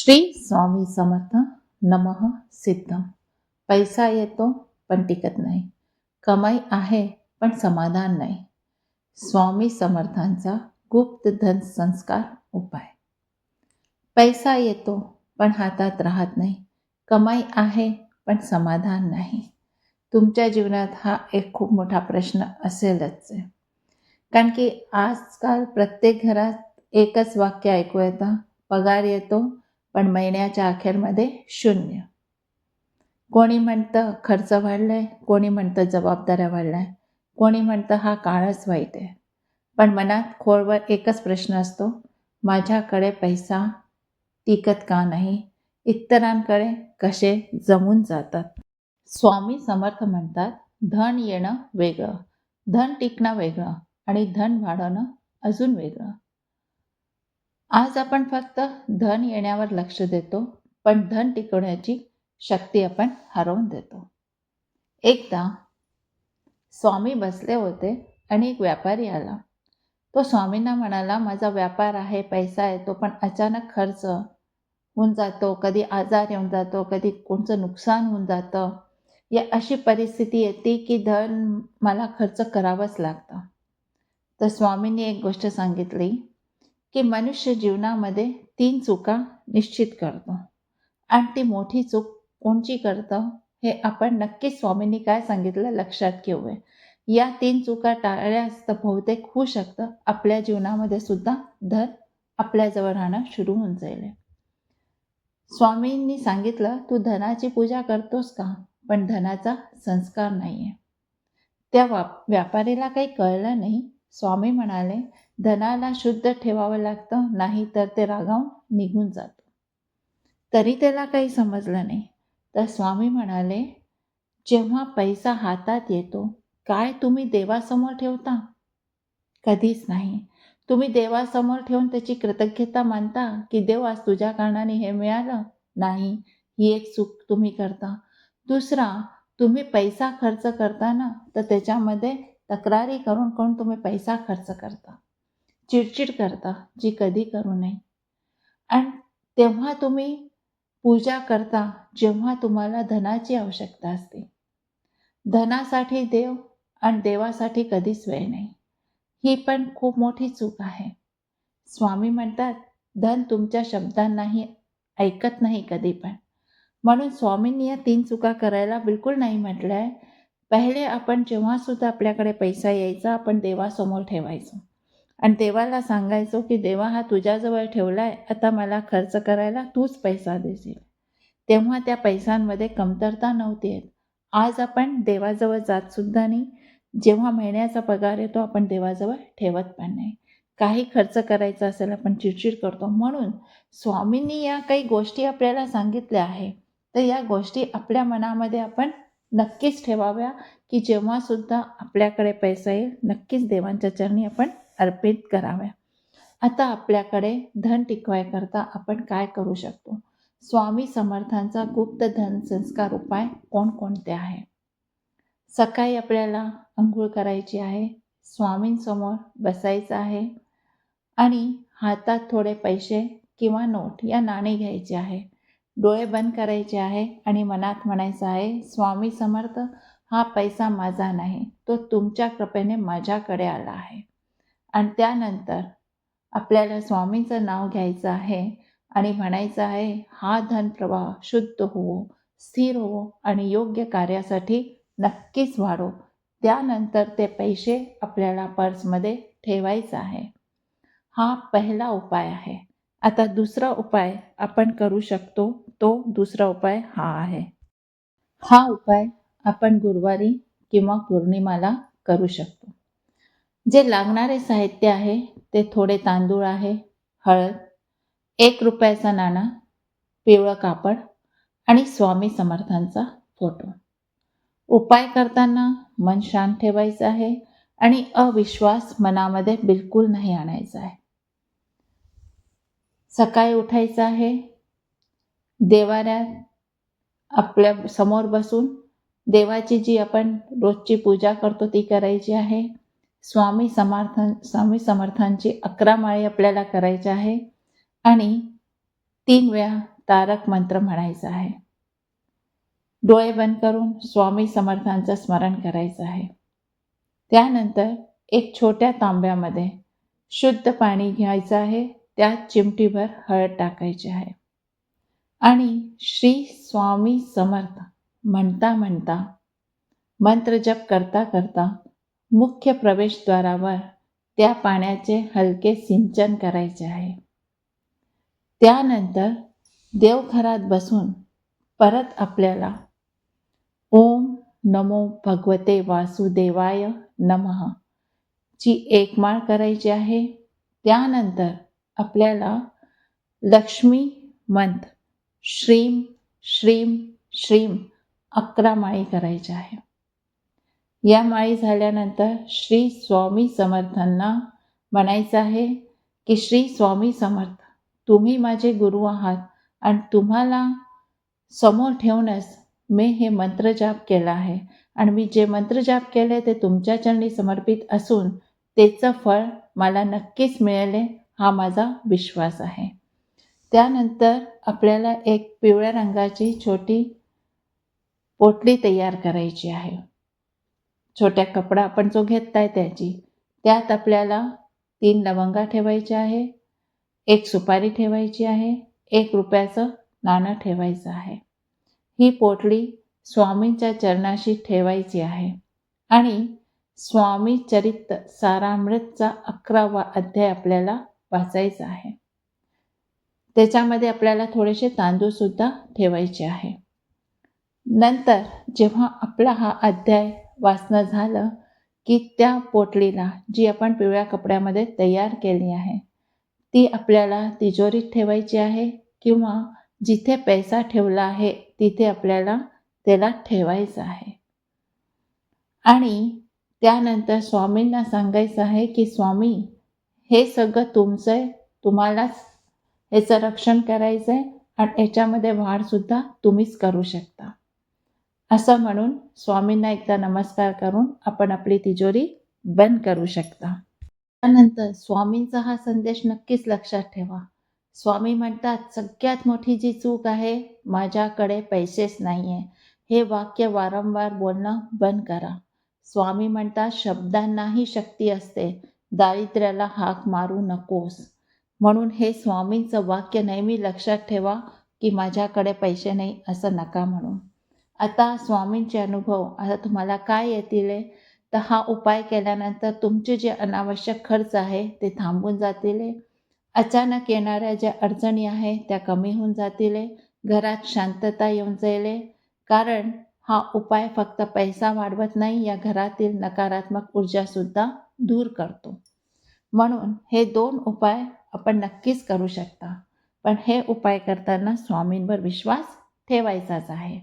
श्री स्वामी समर्थ नमः सिद्धम. पैसा येतो पण टिकत नाही. कमाई आहे पण समाधान नाही. स्वामी समर्थांचा गुप्त धन संस्कार उपाय. पैसा येतो पण हातात राहत नाही. कमाई आहे पण समाधान नाही. तुमच्या जीवनात हा एक खूप मोठा प्रश्न असेलच. आहे कारण की आजकाल प्रत्येक घरात एकच वाक्य ऐकू येतं पगार येतो पण महिन्याच्या अखेरमध्ये शून्य. कोणी म्हणतं खर्च वाढलाय कोणी म्हणतं जबाबदाऱ्या वाढलाय कोणी म्हणतं हा काळच वाईट आहे. पण मनात खोलवर एकच प्रश्न असतो माझ्याकडे पैसा टिकत का नाही? इतरांकडे कसे जमून जातात? स्वामी समर्थ म्हणतात धन येणं वेगळं धन टिकणं वेगळं आणि धन वाढवणं अजून वेगळं. आज आपण फक्त धन येण्यावर लक्ष देतो पण धन टिकवण्याची शक्ती आपण हरवून देतो. एकदा स्वामी बसले होते आणि एक व्यापारी आला. तो स्वामींना म्हणाला माझा व्यापार आहे पैसा येतो पण अचानक खर्च होऊन जातो कधी आजार येऊन जातो कधी कोणचं नुकसान होऊन जातं. या अशी परिस्थिती येते की धन मला खर्च करावंच लागतं. तर स्वामींनी एक गोष्ट सांगितली की मनुष्य जीवनामध्ये तीन चुका निश्चित करतो. आणि ती मोठी चूक कोणची करतं हे आपण नक्कीच स्वामींनी काय सांगितलं लक्षात घेऊया. या तीन चुका टाळल्यास तर बहुतेक होऊ शकतं आपल्या जीवनामध्ये सुद्धा धन आपल्याजवळ राहणं सुरू होऊन जाईल. स्वामींनी सांगितलं तू धनाची पूजा करतोस का? पण धनाचा संस्कार नाही आहे त्या वा व्यापारीला काही कळलं नाही स्वामी म्हणाले धनाला शुद्ध ठेवावं लागतं नाही तर ते रागावून निघून जातं. तरी त्याला काही समजलं नाही. तर स्वामी म्हणाले जेव्हा पैसा हातात येतो काय तुम्ही देवासमोर ठेवता? कधीच नाही. तुम्ही देवासमोर ठेवून त्याची कृतज्ञता मानता की देव आज तुझ्या कारणाने हे मिळालं? नाही. ही एक चूक तुम्ही करता. दुसरा तुम्ही पैसा खर्च करताना तर त्याच्यामध्ये तक्रारी करून करून तुम्ही पैसा खर्च करता? चिडचिड करता जी कधी करू नये. आणि तेव्हा तुम्ही पूजा करता जेव्हा तुम्हाला धनाची आवश्यकता असते. धनासाठी देव आणि देवासाठी कधीच वेळ नाही. ही पण खूप मोठी चूक आहे. स्वामी म्हणतात धन तुमच्या शब्दांनाही ऐकत नाही कधी पण. म्हणून स्वामींनी या तीन चुका करायला बिलकुल नाही म्हटलं आहे पहिले आपण जेव्हासुद्धा आपल्याकडे पैसा यायचा आपण देवासमोर ठेवायचो. आणि देवाला सांगायचो की देवा हा तुझ्याजवळ ठेवला आहे आता मला खर्च करायला तूच पैसा देशील. तेव्हा त्या पैशांमध्ये कमतरता नव्हती आहेत आज आपण देवाजवळ जातसुद्धा नाही. जेव्हा महिन्याचा पगार येतो आपण देवाजवळ ठेवत पण नाही. काही खर्च करायचा असेल आपण चिडचिड करतो. म्हणून स्वामींनी या काही गोष्टी आपल्याला सांगितल्या आहे. तर या गोष्टी आपल्या मनामध्ये आपण नक्कीच ठेवाव्या की जेव्हासुद्धा आपल्याकडे पैसा येईल नक्कीच देवांच्या चरणी आपण अर्पित कराव्या. आता आपल्याकडे धन टिकवायकरता आपण काय करू शकतो? स्वामी समर्थांचा गुप्त धन संस्कार उपाय कोणकोणते आहे? सकाळी आपल्याला अंघोळ करायची आहे स्वामींसमोर बसायचं आहे आणि हातात थोडे पैसे किंवा नोट या नाणे घ्यायचे आहे. डोळे बंद करायचे आहे आणि मनात म्हणायचं आहे स्वामी समर्थ हा पैसा माझा नाही तो तुमच्या कृपेने माझ्याकडे आला आहे. आणि त्यानंतर आपल्याला स्वामींचं नाव घ्यायचं आहे आणि म्हणायचं आहे हा धन प्रवाह शुद्ध होवो स्थिर होवो आणि योग्य कार्यासाठी नक्कीच वाढो. त्यानंतर ते पैसे आपल्याला पर्समध्ये ठेवायचं आहे. हा पहिला उपाय आहे. आता दुसरा उपाय आपण करू शकतो तो दुसरा उपाय हा आहे. हा उपाय आपण गुरुवारी किंवा पौर्णिमाला करू शकतो. जे लागणारे साहित्य आहे ते थोडे तांदूळ आहे हळद एक रुपयाचा नाणा पिवळं कापड आणि स्वामी समर्थांचा फोटो. उपाय करताना मन शांत ठेवायचं आहे आणि अविश्वास मनामध्ये बिलकुल नाही आणायचा आहे. सकाळी उठायचं आहे. देवाऱ्यात आपल्यासमोर बसून देवाची जी आपण रोजची पूजा करतो ती करायची आहे. स्वामी समर्थन स्वामी समर्थांची अकरा माळी आपल्याला करायची आहे आणि तीन वेळा तारक मंत्र म्हणायचा आहे. डोळे बंद करून स्वामी समर्थांचं स्मरण करायचं आहे. त्यानंतर एक छोट्या तांब्यामध्ये शुद्ध पाणी घ्यायचं आहे. त्यात चिमटीभर हळद टाकायची आहे. आणि श्री स्वामी समर्थ म्हणता म्हणता मंत्र जप करता करता मुख्य प्रवेशद्वारावर त्या पाण्याचे हलके सिंचन करायचे आहे. त्यानंतर देवघरात बसून परत आपल्याला ओम नमो भगवते वासुदेवाय नमः ची एकमाळ करायची आहे. त्यानंतर आपल्याला लक्ष्मी मंत्र श्रीम श्रीम श्रीम अकरा माळी करायच्या आहे. या माळी झाल्यानंतर श्री स्वामी समर्थांना म्हणायचं आहे की श्री स्वामी समर्थ तुम्ही माझे गुरु आहात आणि तुम्हाला समोर ठेवूनच मी हे मंत्रजाप केला आहे. आणि मी जे मंत्रजाप केले ते तुमच्या चरणी समर्पित असून त्याचं फळ मला नक्कीच मिळेल. हा माझा विश्वास आहे. त्यानंतर आपल्याला एक पिवळ्या रंगाची छोटी पोटली तयार करायची आहे. छोट्या कपडा आपण जो घेतलाय त्याची त्यात आपल्याला तीन लवंगा ठेवायच्या आहे एक सुपारी ठेवायची आहे एक रुपयाचं नाणं ठेवायचं आहे. ही पोटली स्वामींच्या चरणाशी ठेवायची आहे आणि स्वामी चरित्र सारामृतचा अकरावा अध्याय आपल्याला वाचायचं आहे. त्याच्यामध्ये आपल्याला थोडेसे तांदूळसुद्धा ठेवायचे आहे. नंतर जेव्हा आपला हा अध्याय वाचणं झालं की त्या पोटलीला जी आपण पिवळ्या कपड्यामध्ये तयार केली आहे ती आपल्याला तिजोरीत ठेवायची आहे किंवा जिथे पैसा ठेवला आहे तिथे आपल्याला त्याला ठेवायचं आहे. आणि त्यानंतर स्वामींना सांगायचं आहे की स्वामी हे सगळं तुमचं आहे. तुम्हालाच याचं रक्षण करायचं आहे आणि याच्यामध्ये वाढसुद्धा तुम्हीच करू शकता. असं म्हणून स्वामींना एकदा नमस्कार करून आपण आपली तिजोरी बंद करू शकता. त्यानंतर स्वामींचा हा संदेश नक्कीच लक्षात ठेवा. स्वामी म्हणतात सगळ्यात मोठी जी चूक आहे माझ्याकडे पैसेच नाही आहे हे वाक्य वारंवार बोलणं बंद करा. स्वामी म्हणतात शब्दांनाही शक्ती असते. दारिद्र्याला हाक मारू नकोस. म्हणून हे स्वामींचं वाक्य नेहमी लक्षात ठेवा की माझ्याकडे पैसे नाही असं नका म्हणून आता स्वामींचे अनुभव आता तुम्हाला काय येतील तर हा उपाय केल्यानंतर तुमचे जे अनावश्यक खर्च आहे ते थांबून जातील अचानक येणाऱ्या ज्या अडचणी आहे त्या कमी होऊन जातील घरात शांतता येऊन जाईल कारण हा उपाय फक्त पैसा वाढवत नाही या घरातील नकारात्मक ऊर्जासुद्धा दूर करतो. म्हणून हे दोन उपाय आपण नक्कीच करू शकता. पण हे उपाय करताना स्वामींवर विश्वास ठेवायचाच आहे.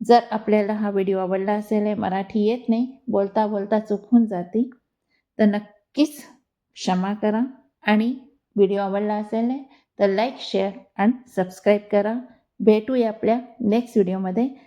जर आपल्याला हा व्हिडिओ आवडला असेल मराठी येत नाही बोलता बोलता चुकून जाते तर नक्कीच क्षमा करा. आणि व्हिडिओ आवडला असेल तर लाईक शेअर अँड सबस्क्राईब करा. भेटूया आपल्या नेक्स्ट व्हिडिओमध्ये.